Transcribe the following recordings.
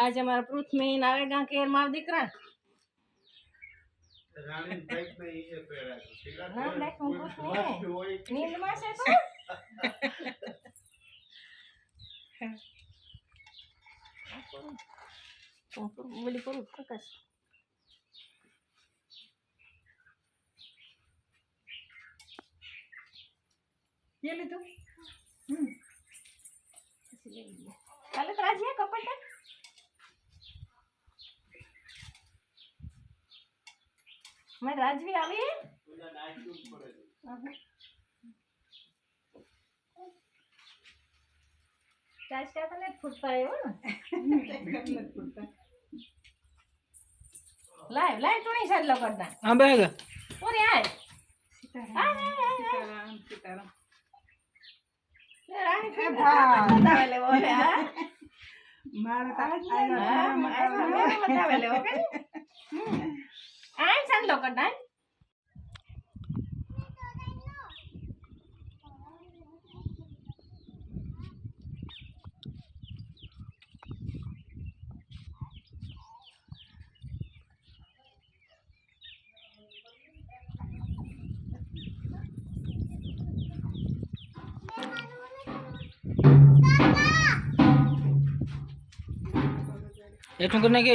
आज हमारा पुरुष में नारायण गाँव के माव दिख रहा हाँ, बोली करू प्रकाश ये ले हम्म। तो। हम्म। काले प्राज है कपड़े मैं राजवी आवी राजका का लेट फुटता है लाइव लाइव तो नहीं शायद लोग करना हाँ बैग। और यार सीताराम सीताराम सीताराम। रानी बोले हाँ। मारता है। मारता है बोले ओके cần đấy. এটুকু নাকি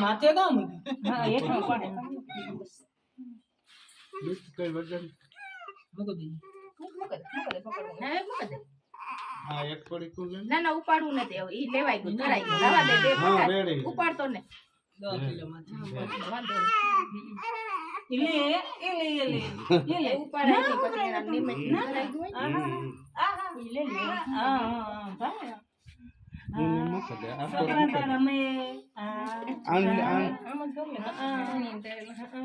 માથે કામ ના ના ઉપાડવું નથી ઈ લેવાય ગયું. ધરાઈ ગયું. રવા દે બે. ઉપાડતો ને કિલો માથે વાંધો નહીં. इले इले इले એ ઉપાડાય ગયું પછી એના નિમિત્ત ધરાઈ ગયું હોય ને. ઈ લઈ લે. हां हां ભાઈ, छोकरा तारा में आ આમ જ ગમે. હા, એની અંદર, હા.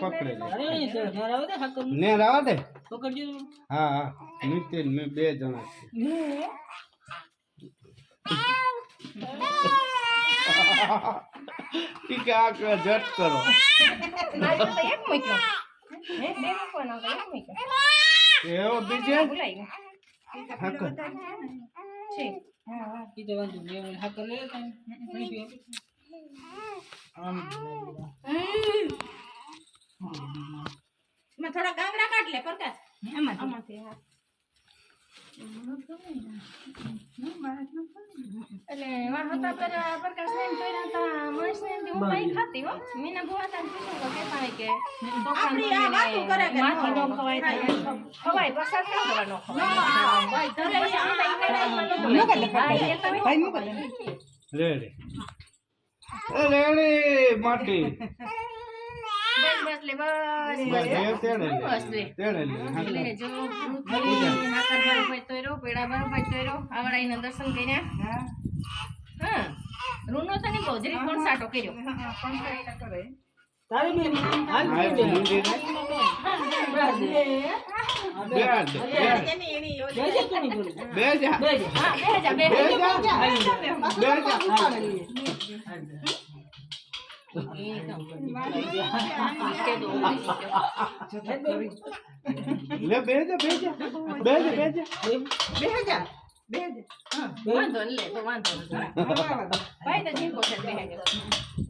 પકડે અરે અહીં તો ઘેર આવે તો હાકર ને રાવા દે પકડજો હા હા નીતિન મેં બે જણા છે ઠીક આ ક- જટ કરો મારે તો એક મૂક્યો. હે, બે મૂકવાનો હતો, એક મૂક્યો. એવો બીજે ભૂલાઈ ગયું. હા કર. છે. હા, હા. ઈ તો વાંધો નહીં હવે હાકર લઈ લેતા નહીં પીવો. આમ એમાં થોડા ગાંગડા કાઢ લે પ્રકાશ. એમાં આમાંથી હા. એટલે વાહ હતા પર પ્રકાશ ને પહેરા હતા મહેશ ને હું કઈ ખાતી હો. મીના બુઆ તા પૂછું તો કહેતા હોય કે આપણી આ વાતું કરે કે માથી નો ખવાય ખવાય. પ્રસાદ કેમ કરવાનો ખવાય. રેડી એ રેડી માટી દર્શન કર્યા હા રૂનો તો નહીં ગોજરી કોણ સાટો કર્યો તારી બેન હાલ બે જા બે જા વાંધો લે તો વાંધો ભાઈ તો જીભો છે બે જા